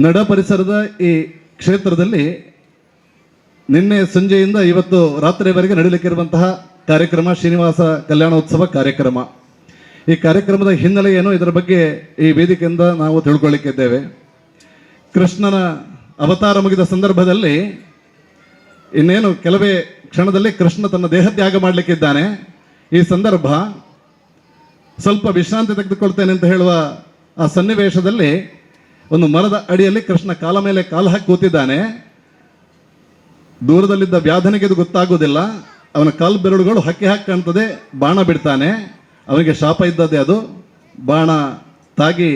ನಡ ಪರಿಸರದ ಈ ಕ್ಷೇತ್ರದಲ್ಲಿ ನಿನ್ನೆ ಸಂಜೆಯಿಂದ ಇವತ್ತು ರಾತ್ರಿವರೆಗೆ ನಡೀಲಿಕ್ಕಿರುವಂತಹ ಕಾರ್ಯಕ್ರಮ ಶ್ರೀನಿವಾಸ ಕಲ್ಯಾಣೋತ್ಸವ ಕಾರ್ಯಕ್ರಮ. ಈ ಕಾರ್ಯಕ್ರಮದ ಹಿನ್ನೆಲೆ ಏನು? ಇದರ ಬಗ್ಗೆ ಈ ವೇದಿಕೆಯಿಂದ ನಾವು ತಿಳ್ಕೊಳ್ಳಿಕ್ಕಿದ್ದೇವೆ ಕೃಷ್ಣನ ಅವತಾರ ಮುಗಿದ ಸಂದರ್ಭದಲ್ಲಿ ಇನ್ನೇನು ಕೆಲವೇ ಕ್ಷಣದಲ್ಲಿ ಕೃಷ್ಣ ತನ್ನ ದೇಹತ್ಯಾಗ ಮಾಡಲಿಕ್ಕಿದ್ದಾನೆ. ಈ ಸಂದರ್ಭ ಸ್ವಲ್ಪ ವಿಶ್ರಾಂತಿ ತೆಗೆದುಕೊಳ್ತೇನೆ ಅಂತ ಹೇಳುವ ಆ ಸನ್ನಿವೇಶದಲ್ಲಿ ಒಂದು ಮರದ ಅಡಿಯಲ್ಲಿ ಕೃಷ್ಣ ಕಾಲ ಮೇಲೆ ಕಾಲು ಹಾಕಿ ಕೂತಿದ್ದಾನೆ. ದೂರದಲ್ಲಿದ್ದ ವ್ಯಾಧನಿಗೆ ಇದು ಗೊತ್ತಾಗುವುದಿಲ್ಲ. ಅವನ ಕಾಲು ಬೆರಳುಗಳು ಹಕ್ಕಿ ಹಾಕಿ ಬಾಣ ಬಿಡ್ತಾನೆ. ಅವನಿಗೆ ಶಾಪ ಇದ್ದದ್ದೇ ಅದು. ಬಾಣ ತಾಗಿ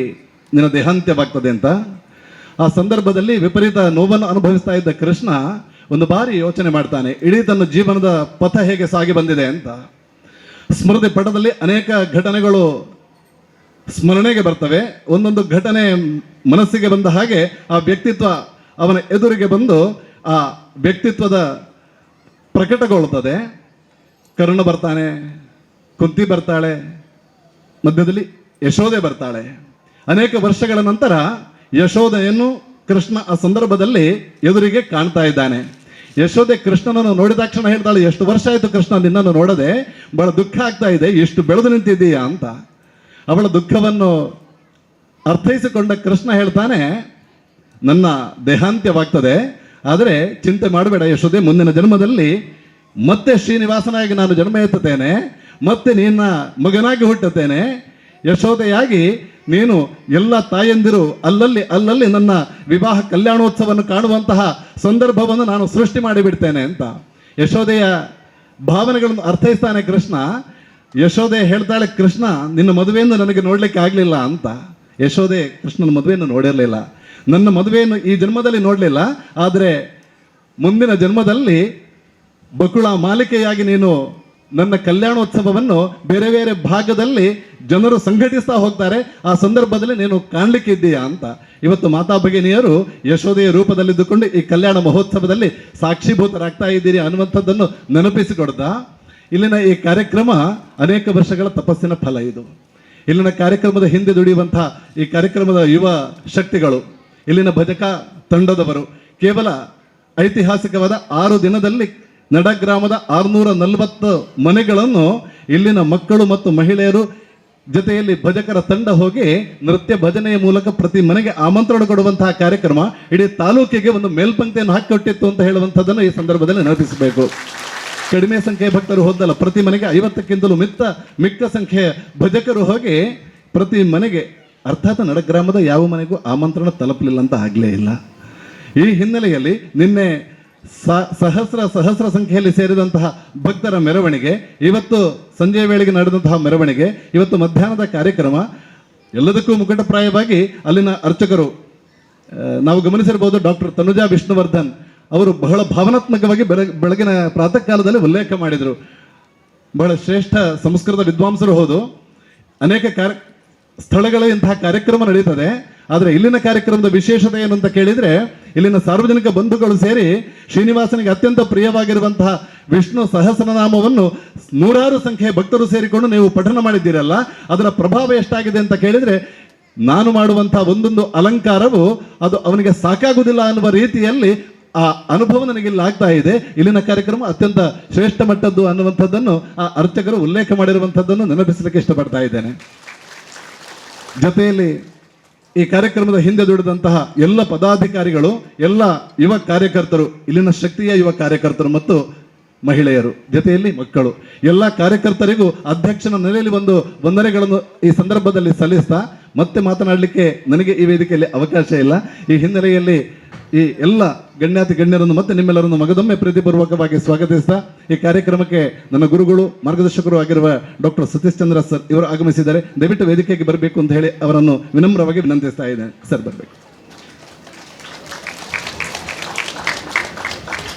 ನಿನ್ನ ದೇಹಾಂತ್ಯವಾಗ್ತದೆ ಅಂತ. ಆ ಸಂದರ್ಭದಲ್ಲಿ ವಿಪರೀತ ನೋವನ್ನು ಅನುಭವಿಸ್ತಾ ಇದ್ದ ಕೃಷ್ಣ ಒಂದು ಬಾರಿ ಯೋಚನೆ ಮಾಡ್ತಾನೆ, ಇಡೀ ತನ್ನ ಜೀವನದ ಪಥ ಹೇಗೆ ಸಾಗಿ ಬಂದಿದೆ ಅಂತ. ಸ್ಮೃತಿ ಪಟದಲ್ಲಿ ಅನೇಕ ಘಟನೆಗಳು ಸ್ಮರಣೆಗೆ ಬರ್ತವೆ. ಒಂದೊಂದು ಘಟನೆ ಮನಸ್ಸಿಗೆ ಬಂದ ಹಾಗೆ ಆ ವ್ಯಕ್ತಿತ್ವ ಅವನ ಎದುರಿಗೆ ಬಂದು ಆ ವ್ಯಕ್ತಿತ್ವದ ಪ್ರಕಟಗೊಳ್ಳುತ್ತದೆ ಕರುಣ ಬರ್ತಾನೆ, ಕುಂತಿ ಬರ್ತಾಳೆ, ಮಧ್ಯದಲ್ಲಿ ಯಶೋದೆ ಬರ್ತಾಳೆ. ಅನೇಕ ವರ್ಷಗಳ ನಂತರ ಯಶೋದೆಯನ್ನು ಕೃಷ್ಣ ಆ ಸಂದರ್ಭದಲ್ಲಿ ಎದುರಿಗೆ ಕಾಣ್ತಾ ಇದ್ದಾನೆ. ಯಶೋದೆ ಕೃಷ್ಣನನ್ನು ನೋಡಿದ ತಕ್ಷಣ ಹೇಳ್ತಾಳೆ, ಎಷ್ಟು ವರ್ಷ ಆಯಿತು ಕೃಷ್ಣ ನಿನ್ನನ್ನು ನೋಡದೆ? ಬಹಳ ದುಃಖ ಆಗ್ತಾ ಇದೆ ಎಷ್ಟು ಬೆಳೆದು ನಿಂತಿದ್ದೀಯಾ? ಅಂತ. ಅವಳ ದುಃಖವನ್ನು ಅರ್ಥೈಸಿಕೊಂಡ ಕೃಷ್ಣ ಹೇಳ್ತಾನೆ, ನನ್ನ ದೇಹಾಂತ್ಯವಾಗ್ತದೆ, ಆದರೆ ಚಿಂತೆ ಮಾಡಬೇಡ ಯಶೋದೆ ಮುಂದಿನ ಜನ್ಮದಲ್ಲಿ ಮತ್ತೆ ಶ್ರೀನಿವಾಸನಾಗಿ ನಾನು ಜನ್ಮ ಎತ್ತುತ್ತೇನೆ, ಮತ್ತೆ ನಿನ್ನ ಮಗನಾಗಿ ಹುಟ್ಟುತ್ತೇನೆ. ಯಶೋದೆಯಾಗಿ ನೀನು ಎಲ್ಲ ತಾಯಂದಿರು ಅಲ್ಲಲ್ಲಿ ಅಲ್ಲಲ್ಲಿ ನನ್ನ ವಿವಾಹ ಕಲ್ಯಾಣೋತ್ಸವವನ್ನು ಕಾಣುವಂತಹ ಸಂದರ್ಭವನ್ನು ನಾನು ಸೃಷ್ಟಿ ಮಾಡಿಬಿಡ್ತೇನೆ ಅಂತ. ಯಶೋದೆಯ ಭಾವನೆಗಳನ್ನು ಅರ್ಥೈಸ್ತಾನೆ ಕೃಷ್ಣ ಯಶೋದೆ ಹೇಳ್ತಾಳೆ, ಕೃಷ್ಣ, ನಿನ್ನ ಮದುವೆಯನ್ನು ನನಗೆ ನೋಡಲಿಕ್ಕೆ ಆಗಲಿಲ್ಲ ಅಂತ. ಯಶೋದೆ ಕೃಷ್ಣನ ಮದುವೆಯನ್ನು ನೋಡಿರಲಿಲ್ಲ. ನನ್ನ ಮದುವೆಯನ್ನು ಈ ಜನ್ಮದಲ್ಲಿ ನೋಡಲಿಲ್ಲ. ಆದರೆ ಮುಂದಿನ ಜನ್ಮದಲ್ಲಿ ಬಕುಳ ಮಾಲಿಕೆಯಾಗಿ ನೀನು ನನ್ನ ಕಲ್ಯಾಣೋತ್ಸವವನ್ನು ಬೇರೆ ಬೇರೆ ಭಾಗದಲ್ಲಿ ಜನರು ಸಂಘಟಿಸ್ತಾ ಹೋಗ್ತಾರೆ. ಆ ಸಂದರ್ಭದಲ್ಲಿ ನೀನು ಕಾಣಲಿಕ್ಕಿದ್ದೀಯಾ ಅಂತ. ಇವತ್ತು ಮಾತಾ ಭಗಿನಿಯರು ಯಶೋದೆಯ ರೂಪದಲ್ಲಿದ್ದುಕೊಂಡು ಈ ಕಲ್ಯಾಣ ಮಹೋತ್ಸವದಲ್ಲಿ ಸಾಕ್ಷೀಭೂತರಾಗ್ತಾ ಇದ್ದೀರಿ ಅನ್ನುವಂಥದ್ದನ್ನು ನೆನಪಿಸಿಕೊಡ್ತಾ ಇಲ್ಲಿನ ಈ ಕಾರ್ಯಕ್ರಮ ಅನೇಕ ವರ್ಷಗಳ ತಪಸ್ಸಿನ ಫಲ ಇದು. ಇಲ್ಲಿನ ಕಾರ್ಯಕ್ರಮದ ಹಿಂದೆ ದುಡಿಯುವಂತಹ ಈ ಕಾರ್ಯಕ್ರಮದ ಯುವ ಶಕ್ತಿಗಳು, ಇಲ್ಲಿನ ಭಜಕ ತಂಡದವರು, ಕೇವಲ ಐತಿಹಾಸಿಕವಾದ ಆರು ದಿನದಲ್ಲಿ ನಡ ಗ್ರಾಮದ ಆರುನೂರ ನಲವತ್ತು ಮನೆಗಳನ್ನು ಇಲ್ಲಿನ ಮಕ್ಕಳು ಮತ್ತು ಮಹಿಳೆಯರು ಜೊತೆಯಲ್ಲಿ ಭಜಕರ ತಂಡ ಹೋಗಿ ನೃತ್ಯ ಭಜನೆಯ ಮೂಲಕ ಪ್ರತಿ ಮನೆಗೆ ಆಮಂತ್ರಣ ಕೊಡುವಂತಹ ಕಾರ್ಯಕ್ರಮ ಇಡೀ ತಾಲೂಕಿಗೆ ಒಂದು ಮೇಲ್ಪಂಕ್ತಿಯನ್ನು ಹಾಕಿಕೊಟ್ಟಿತ್ತು ಅಂತ ಹೇಳುವಂಥದ್ದನ್ನು ಈ ಸಂದರ್ಭದಲ್ಲಿ ನೆನಪಿಸಬೇಕು. ಕಡಿಮೆ ಸಂಖ್ಯೆಯ ಭಕ್ತರು ಹೋದಲ್ಲ, ಪ್ರತಿ ಮನೆಗೆ ಐವತ್ತಕ್ಕಿಂತಲೂ ಮಿತ್ತ, ಮಿಕ್ಕ ಸಂಖ್ಯೆಯ ಭಜಕರು ಹೋಗಿ ಪ್ರತಿ ಮನೆಗೆ, ಅರ್ಥಾತ್ ನಡಗ್ರಾಮದ ಯಾವ ಮನೆಗೂ ಆಮಂತ್ರಣ ತಲುಪಲಿಲ್ಲ ಅಂತ ಆಗಲೇ ಇಲ್ಲ. ಈ ಹಿನ್ನೆಲೆಯಲ್ಲಿ ನಿನ್ನೆ ಸಹಸ್ರ ಸಹಸ್ರ ಸಂಖ್ಯೆಯಲ್ಲಿ ಸೇರಿದಂತಹ ಭಕ್ತರ ಮೆರವಣಿಗೆ, ಇವತ್ತು ಸಂಜೆ ವೇಳೆಗೆ ನಡೆದಂತಹ ಮೆರವಣಿಗೆ, ಇವತ್ತು ಮಧ್ಯಾಹ್ನದ ಕಾರ್ಯಕ್ರಮ, ಎಲ್ಲದಕ್ಕೂ ಮುಕಟಪ್ರಾಯವಾಗಿ ಅಲ್ಲಿನ ಅರ್ಚಕರು ನಾವು ಗಮನಿಸಿರ್ಬೋದು ಡಾಕ್ಟರ್ ತನುಜಾ ವಿಷ್ಣುವರ್ಧನ್ ಅವರು ಬಹಳ ಭಾವನಾತ್ಮಕವಾಗಿ ಬೆಳಗ್ ಬೆಳಗಿನ ಪ್ರಾತಃ ಕಾಲದಲ್ಲಿ ಉಲ್ಲೇಖ ಮಾಡಿದರು. ಬಹಳ ಶ್ರೇಷ್ಠ ಸಂಸ್ಕೃತ ವಿದ್ವಾಂಸರು ಹೌದು. ಅನೇಕ ಕಾರ್ಯ, ಸ್ಥಳಗಳ ಇಂತಹ ಕಾರ್ಯಕ್ರಮ ನಡೀತದೆ. ಆದರೆ ಇಲ್ಲಿನ ಕಾರ್ಯಕ್ರಮದ ವಿಶೇಷತೆ ಏನು ಅಂತ ಕೇಳಿದರೆ, ಇಲ್ಲಿನ ಸಾರ್ವಜನಿಕ ಬಂಧುಗಳು ಸೇರಿ ಶ್ರೀನಿವಾಸನಿಗೆ ಅತ್ಯಂತ ಪ್ರಿಯವಾಗಿರುವಂತಹ ವಿಷ್ಣು ಸಹಸ್ರನಾಮವನ್ನು ನೂರಾರು ಸಂಖ್ಯೆಯ ಭಕ್ತರು ಸೇರಿಕೊಂಡು ನೀವು ಪಠನ ಮಾಡಿದ್ದೀರಲ್ಲ, ಅದರ ಪ್ರಭಾವ ಎಷ್ಟಾಗಿದೆ ಅಂತ ಕೇಳಿದರೆ, ನಾನು ಮಾಡುವಂತಹ ಒಂದೊಂದು ಅಲಂಕಾರವು ಅದು ಅವನಿಗೆ ಸಾಕಾಗುವುದಿಲ್ಲ ಅನ್ನುವ ರೀತಿಯಲ್ಲಿ ಆ ಅನುಭವ ನನಗೆ ಇಲ್ಲಿ ಆಗ್ತಾ ಇದೆ. ಇಲ್ಲಿನ ಕಾರ್ಯಕ್ರಮ ಅತ್ಯಂತ ಶ್ರೇಷ್ಠ ಮಟ್ಟದ್ದು ಅನ್ನುವಂಥದ್ದನ್ನು ಆ ಅರ್ಚಕರು ಉಲ್ಲೇಖ ಮಾಡಿರುವಂಥದ್ದನ್ನು ನೆನಪಿಸಲಿಕ್ಕೆ ಇಷ್ಟಪಡ್ತಾ ಇದ್ದೇನೆ. ಜೊತೆಯಲ್ಲಿ ಈ ಕಾರ್ಯಕ್ರಮದ ಹಿಂದೆ ದುಡಿದಂತಹ ಎಲ್ಲ ಪದಾಧಿಕಾರಿಗಳು, ಎಲ್ಲ ಯುವ ಕಾರ್ಯಕರ್ತರು, ಇಲ್ಲಿನ ಶಕ್ತಿಯ ಯುವ ಕಾರ್ಯಕರ್ತರು ಮತ್ತು ಮಹಿಳೆಯರು, ಜೊತೆಯಲ್ಲಿ ಮಕ್ಕಳು, ಎಲ್ಲ ಕಾರ್ಯಕರ್ತರಿಗೂ ಅಧ್ಯಕ್ಷನ ನೆಲೆಯಲ್ಲಿ ಒಂದು ವಂದನೆಗಳನ್ನು ಈ ಸಂದರ್ಭದಲ್ಲಿ ಸಲ್ಲಿಸ್ತಾ ಮತ್ತೆ ಮಾತನಾಡಲಿಕ್ಕೆ ನನಗೆ ಈ ವೇದಿಕೆಯಲ್ಲಿ ಅವಕಾಶ ಇಲ್ಲ. ಈ ಹಿನ್ನೆಲೆಯಲ್ಲಿ ಈ ಎಲ್ಲ ಗಣ್ಯಾತಿ ಗಣ್ಯರನ್ನು ಮತ್ತೆ ನಿಮ್ಮೆಲ್ಲರನ್ನು ಮಗದೊಮ್ಮೆ ಪ್ರೀತಿಪೂರ್ವಕವಾಗಿ ಸ್ವಾಗತಿಸ್ತಾ ಈ ಕಾರ್ಯಕ್ರಮಕ್ಕೆ ನನ್ನ ಗುರುಗಳು, ಮಾರ್ಗದರ್ಶಕರು ಆಗಿರುವ ಡಾಕ್ಟರ್ ಸತೀಶ್ ಚಂದ್ರ ಸರ್ ಇವರು ಆಗಮಿಸಿದ್ದಾರೆ. ದಯವಿಟ್ಟು ವೇದಿಕೆಗೆ ಬರಬೇಕು ಅಂತ ಹೇಳಿ ಅವರನ್ನು ವಿನಮ್ರವಾಗಿ ವಿನಂತಿಸ್ತಾ ಇದ್ದೇನೆ. ಸರ್, ಬರಬೇಕು.